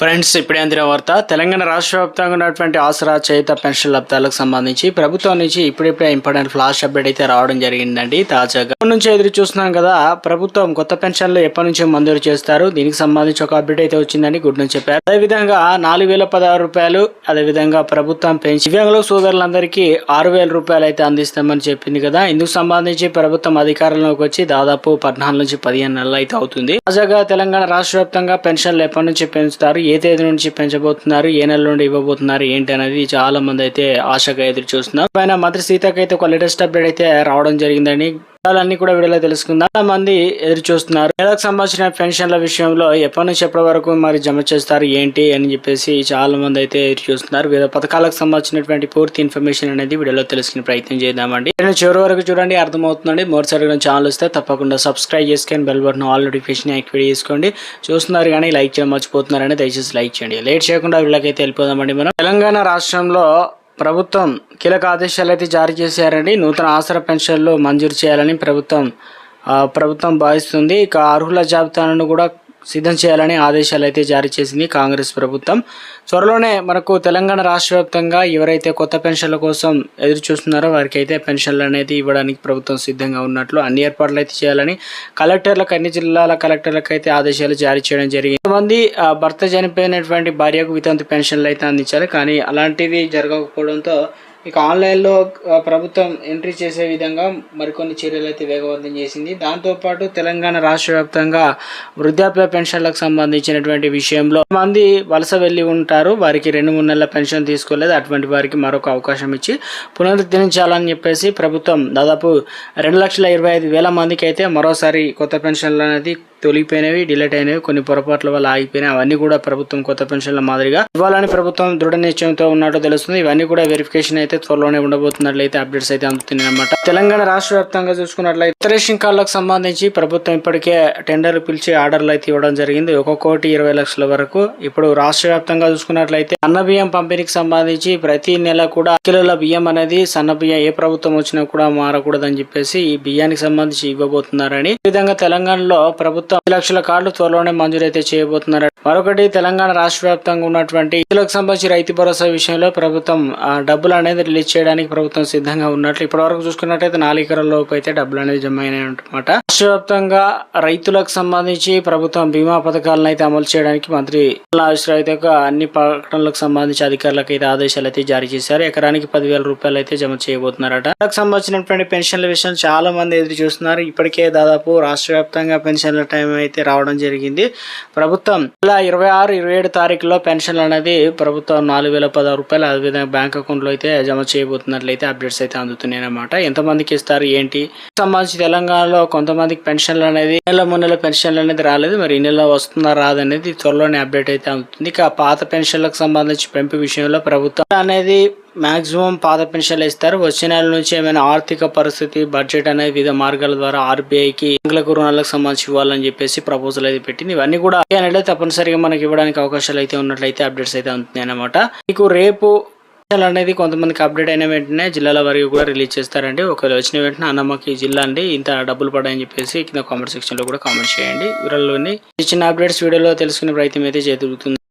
Friends ఇప్పుడే అందిన వార్త. తెలంగాణ రాష్ట్ర వ్యాప్తంగా ఉన్నటువంటి ఆసరా చేత పెన్షన్ లబ్ధాలకు సంబంధించి ప్రభుత్వం నుంచి ఇప్పుడిప్పుడే ఇంపార్టెంట్ ఫ్లాష్ అప్డేట్ అయితే రావడం జరిగిందండి. తాజాగా నుంచి ఎదురు చూస్తున్నాం కదా ప్రభుత్వం కొత్త పెన్షన్లు ఎప్పటి నుంచి మంజూరు చేస్తారు. దీనికి సంబంధించి ఒక అప్డేట్ అయితే వచ్చిందని గుడ్ నుంచి చెప్పారు. అదేవిధంగా నాలుగు వేల పదహారు రూపాయలు అదేవిధంగా ప్రభుత్వం పెన్షన్ దివ్యాంగుల సోదరులందరికీ ఆరు వేల రూపాయలు అయితే అందిస్తామని చెప్పింది కదా. ఇందుకు సంబంధించి ప్రభుత్వం అధికారంలోకి వచ్చి దాదాపు పద్నాలుగు నుంచి పదిహేను నెలలు అయితే అవుతుంది. తాజాగా తెలంగాణ రాష్ట్ర వ్యాప్తంగా పెన్షన్లు ఎప్పటి నుంచి పెంచుతారు ఏ తేదీ నుంచి పెంచబోతున్నారు ఏ నెల నుండి ఇవ్వబోతున్నారు ఏంటి అనేది చాలా మంది అయితే ఆశగా ఎదురు చూస్తున్నారు. పైన మంత్రి సీతకైతే ఒక లేటెస్ట్ అప్డేట్ అయితే రావడం జరిగిందని అన్ని కూడా వీడియోలో తెలుసుకుందాం. చాలా మంది ఎదురు చూస్తున్నారు నెలకు సంబంధించిన పెన్షన్ల విషయంలో ఎప్పటి నుంచి ఎప్పటి వరకు మరి జమ చేస్తారు ఏంటి అని చెప్పేసి చాలా మంది అయితే ఎదురు చూస్తున్నారు వివిధ పథకాలకు సంబంధించినటువంటి పూర్తి ఇన్ఫర్మేషన్ అనేది వీడియోలో తెలుసుకునే ప్రయత్నం చేద్దామండి. నేను చివరి వరకు చూడండి అర్థమవుతుందండి. మరోసారి ఛానల్ వస్తే తప్పకుండా సబ్స్క్రైబ్ చేసుకొని bell button all notification activate చేసుకోండి. చూస్తున్నారు కానీ లైక్ చేయడం మర్చిపోతున్నారని దయచేసి లైక్ చేయండి. లేట్ చేయకుండా వీళ్ళకైతే వెళ్ళిపోదామండి మనం. తెలంగాణ రాష్ట్రంలో ప్రభుత్వం కీలక ఆదేశాలు అయితే జారీ చేశారండి. నూతన ఆసరా పెన్షన్లు మంజూరు చేయాలని ప్రభుత్వం ప్రభుత్వం భావిస్తుంది. ఇక అర్హుల జాబితాను కూడా సిద్ధం చేయాలని ఆదేశాలు అయితే జారీ చేసింది కాంగ్రెస్ ప్రభుత్వం. త్వరలోనే మనకు తెలంగాణ రాష్ట్ర వ్యాప్తంగా ఎవరైతే కొత్త పెన్షన్ల కోసం ఎదురు చూస్తున్నారో వారికి అయితే పెన్షన్లు అనేది ఇవ్వడానికి ప్రభుత్వం సిద్ధంగా ఉన్నట్లు అన్ని ఏర్పాట్లు అయితే చేయాలని కలెక్టర్లకు అన్ని జిల్లాల కలెక్టర్లకు అయితే ఆదేశాలు జారీ చేయడం జరిగింది. కొంతమంది భర్త చనిపోయినటువంటి భార్యకు వితంతు పెన్షన్లు అయితే అందించాలి కానీ అలాంటివి జరగకపోవడంతో ఇక ఆన్లైన్లో ప్రభుత్వం ఎంట్రీ చేసే విధంగా మరికొన్ని చర్యలు అయితే వేగవంతం చేసింది. దాంతోపాటు తెలంగాణ రాష్ట్ర వ్యాప్తంగా వృద్ధాప్య పెన్షన్లకు సంబంధించినటువంటి విషయంలో మంది వలస వెళ్ళి ఉంటారు. వారికి రెండు మూడు నెలల పెన్షన్ తీసుకోలేదు. అటువంటి వారికి మరొక అవకాశం ఇచ్చి పునరుద్ధరించాలని చెప్పేసి ప్రభుత్వం దాదాపు రెండు లక్షల ఇరవై ఐదు వేల మందికి అయితే మరోసారి కొత్త పెన్షన్లు అనేది తొలిగిపోయినవి డిలేట్ అయినవి కొన్ని పొరపాట్ల వల్ల ఆగిపోయినాయి అవన్నీ కూడా ప్రభుత్వం కొత్త పెన్షన్ల మాదిరిగా ఇవ్వాలని ప్రభుత్వం దృఢ నిశ్చయంతో ఉన్నట్టు తెలుస్తుంది. ఇవన్నీ కూడా వెరిఫికేషన్ అయితే త్వరలోనే ఉండబోతున్నట్లయితే అప్డేట్స్ అయితే అందుతున్నాయి అనమాట తెలంగాణ రాష్ట్ర వ్యాప్తంగా చూసుకున్నట్లయితే ఇతర రేషన్ కార్డులకు సంబంధించి ప్రభుత్వం ఇప్పటికే టెండర్లు పిలిచి ఆర్డర్లు అయితే ఇవ్వడం జరిగింది. ఒక కోటి ఇరవై లక్షల వరకు ఇప్పుడు రాష్ట్ర వ్యాప్తంగా చూసుకున్నట్లయితే అన్న బియ్యం పంపిణీకి సంబంధించి ప్రతి నెల కూడా కిలోల బియ్యం అనేది సన్న బియ్యం ఏ ప్రభుత్వం వచ్చినా కూడా మారకూడదని చెప్పేసి ఈ బియ్యానికి సంబంధించి ఇవ్వబోతున్నారని. ఈ విధంగా తెలంగాణలో ప్రభుత్వం ఐదు లక్షల కార్డులు త్వరలోనే మంజూరైతే చేయబోతున్నారని చేయబోతున్నారు మరొకటి తెలంగాణ రాష్ట్ర వ్యాప్తంగా ఉన్నటువంటి రైతులకు సంబంధించి రైతు భరోసా విషయంలో ప్రభుత్వం డబ్బులు అనేది రిలీజ్ చేయడానికి ప్రభుత్వం సిద్ధంగా ఉన్నట్లు ఇప్పటివరకు చూసుకున్నట్టయితే నాలుగు అయితే డబ్బులు అనేది జమ అయినాయన్నమాట రాష్ట్ర వ్యాప్తంగా రైతులకు సంబంధించి ప్రభుత్వం బీమా పథకాలను అయితే అమలు చేయడానికి మంత్రి నాగేశ్వరరావు అయితే అన్ని ప్రకటనలకు సంబంధించి అధికారులకు అయితే ఆదేశాలు అయితే జారీ చేశారు. ఎకరానికి పదివేల రూపాయలు అయితే జమ చేయబోతున్నారట. సంబంధించినటువంటి పెన్షన్ల విషయం చాలా మంది ఎదురు చూస్తున్నారు. ఇప్పటికే దాదాపు రాష్ట్ర వ్యాప్తంగా పెన్షన్ల టైం అయితే రావడం జరిగింది. ప్రభుత్వం ఇలా ఇరవై ఆరు ఇరవై ఏడు తారీఖులో పెన్షన్లు అనేది ప్రభుత్వం నాలుగు వేల పదహారు రూపాయలు అదేవిధంగా బ్యాంక్ అకౌంట్లో అయితే జమ చేయబోతున్నట్లయితే అప్డేట్స్ అయితే అందుతున్నాయి అనమాట ఎంతమందికి ఇస్తారు ఏంటి? సంబంధించి తెలంగాణలో కొంతమందికి పెన్షన్లు అనేది నెల మూడు పెన్షన్లు అనేది రాలేదు. మరి ఈ నెల వస్తుందా రాదనేది త్వరలోనే అప్డేట్ అయితే అందుతుంది. ఇక పాత పెన్షన్లకు సంబంధించి పెంపు విషయంలో ప్రభుత్వం అనేది మాక్సిమం పాత పెన్షన్లు ఇస్తారు. వచ్చే నెల నుంచి ఏమైనా ఆర్థిక పరిస్థితి బడ్జెట్ అనేది వివిధ మార్గాల ద్వారా ఆర్బీఐకి బ్యాంకులకు రుణాలకు సంబంధించి ఇవ్వాలని చెప్పేసి ప్రపోజల్ అయితే పెట్టింది. ఇవన్నీ కూడా అనేది తప్పనిసరిగా మనకి ఇవ్వడానికి అవకాశాలు అయితే ఉన్నట్లయితే అప్డేట్స్ అయితే అందుతున్నాయి అనమాట మీకు రేపు అనేది కొంతమందికి అప్డేట్ అయిన వెంటనే జిల్లాల వరకు కూడా రిలీజ్ చేస్తారండి. ఒకవేళ వచ్చిన వెంటనే అన్నమ్మకి జిల్లా అండి ఇంత డబ్బులు పడాయని చెప్పేసి కింద కామెంట్ సెక్షన్లో కూడా కామెంట్ చేయండి. వీళ్ళలోని చిన్న అప్డేట్స్ వీడియోలో తెలుసుకునే ప్రయత్నం అయితే జరుగుతుంది